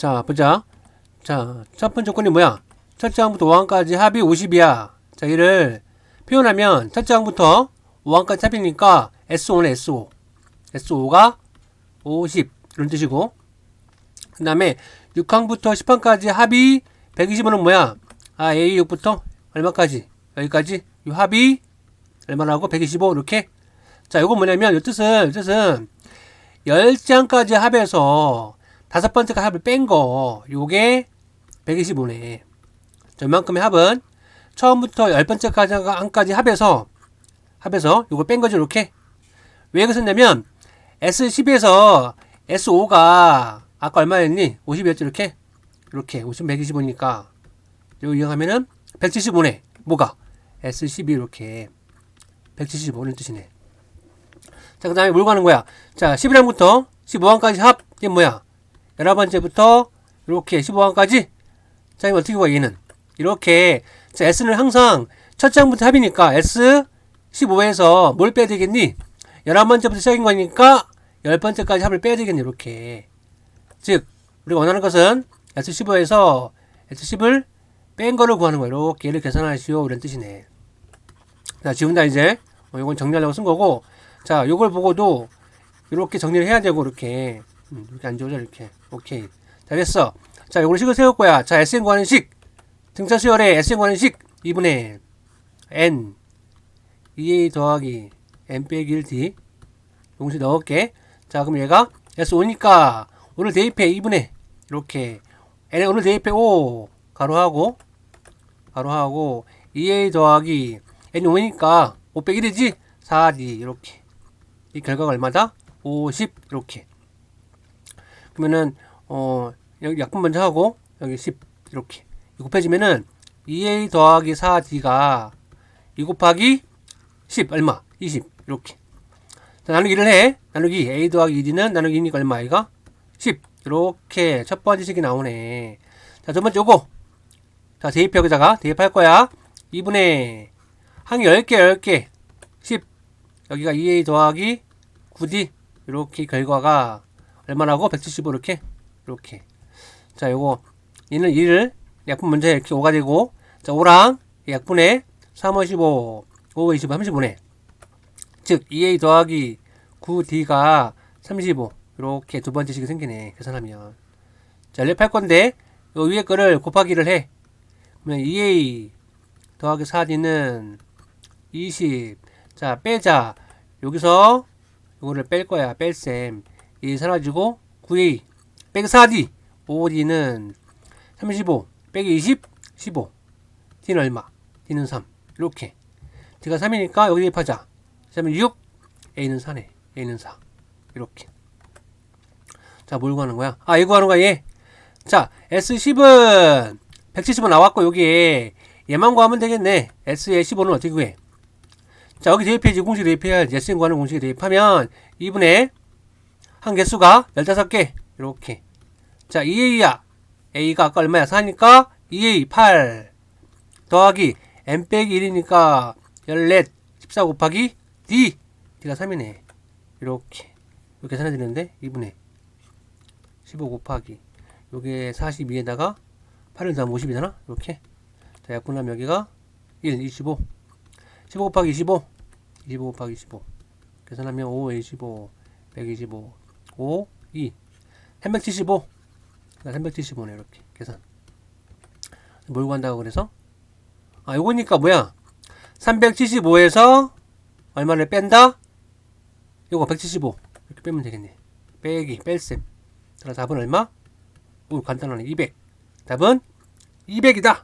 자, 보자. 자, 첫 번째 조건이 뭐야? 첫째 항부터 5항까지 합이 50이야. 자, 이를 표현하면 첫째 항부터 5항까지 합이니까 S5는 S5. S5가 50. 이런 뜻이고. 그 다음에 6항부터 10항까지 합이 120은 뭐야? 아, A6부터 얼마까지? 여기까지. 이 합이 얼마라고? 125. 이렇게. 자, 이거 뭐냐면, 이 뜻은, 이 뜻은 10장까지 합해서 다섯 번째가 합을 뺀 거, 요게 125네. 저만큼의 합은 처음부터 열 번째까지 한까지 합해서 합해서 요걸 뺀 거죠, 이렇게. 왜 이거 썼냐면 S10에서 S5가 아까 얼마였니? 50이었죠, 이렇게. 이렇게 50, 125니까 요 이용하면은 175네. 뭐가? S12 이렇게 175는 뜻이네. 자, 그 다음에 뭘 가는 거야? 자, 11항부터 15항까지 합, 이게 뭐야? 11번째부터 이렇게 15항까지 자, 이거 어떻게 봐, 얘는? 이렇게, 자, S는 항상 첫 장부터 합이니까 S 15에서 뭘 빼야 되겠니? 11번째부터 시작인 거니까 10번째까지 합을 빼야 되겠니? 이렇게. 즉, 우리가 원하는 것은 S15에서 S10을 뺀 거를 구하는 거예요. 이렇게 얘를 계산하시오. 이런 뜻이네. 자, 지금 다 이제, 어, 이건 정리하려고 쓴 거고, 자, 요걸 보고도 이렇게 정리를 해야 되고, 이렇게. 음, 이렇게 안 지워져, 이렇게. 오케이. 자, 됐어. 자, 요걸 식을 세울 거야. 자, SN 구하는 식. 등차 수열의 SN 구하는 식. 2분의 N. 2A 더하기 N 빼기 1D. 용식 넣을게. 자, 그럼 얘가 S5니까 오늘 대입해 2분의 이렇게. N 오늘 대입해 5. 가로하고, 가로하고, 2A 더하기 N 5니까 5 빼기 1이지? 4D. 이렇게. 이 결과가 얼마다? 50. 이렇게. 그러면은, 어, 여기 약분 먼저 하고, 여기 10. 이렇게. 이거 곱해지면은, 2A 더하기 4D가 2 곱하기 10. 얼마? 20. 이렇게. 자, 나누기를 해. 나누기. A 더하기 2D는 나누기 2니까 얼마? 이가 10. 이렇게 첫 번째 식이 나오네. 자, 두 번째 요거. 자, 대입해 여기다가 대입할 거야. 2분의 항이 10개, 10개. 10. 여기가 2A 더하기 9D. 이렇게 결과가 얼마나고? 175 이렇게. 이렇게. 자, 요거 얘는 2를 약분 해. 이렇게 5가 되고 자, 5랑 약분에 3, 5, 15, 5, 25, 35네. 즉 2A 더하기 9D가 35. 이렇게 두 번째 식이 생기네. 계산하면. 자, 랩할 건데 요 위에 거를 곱하기를 해. 그러면 2A 더하기 4D는 20. 자, 빼자. 여기서 요거를 뺄 거야. 뺄셈. 이 사라지고 9A 빼기 4D 5D는 35 빼기 20 15 D는 얼마? D는 3 이렇게. D가 3이니까 여기 대입하자. 그러면 6 A는 4네. A는 4 이렇게. 자 뭘 구하는 거야? 아 이거 하는 거야 얘. 자 S10은 170은 나왔고 여기에 얘만 구하면 되겠네. S의 15는 어떻게 구해? 자 여기 대입해야지. 공식 대입해야지. S인 구하는 공식에 대입하면 2분의 한 개수가 15개. 이렇게. 자 2A야. A가 아까 얼마야? 4니까 2A 8 더하기 M 빼기 1이니까 14 14 곱하기 D. D가 3이네. 이렇게. 이렇게 계산해 드리는데? 2분의 15 곱하기. 요게 42에다가 8을 더하면 50이잖아? 이렇게. 자 약분하면 여기가 1 25 15 곱하기 25 25 곱하기 15 계산하면 5 25 125 5 2 375 375네 이렇게 계산. 뭘 구한다고 그래서? 아 요거니까 뭐야? 375에서 얼마를 뺀다? 요거 175 이렇게 빼면 되겠네. 빼기 뺄셈. 그럼 답은 얼마? 오 간단하네. 200 답은 200이다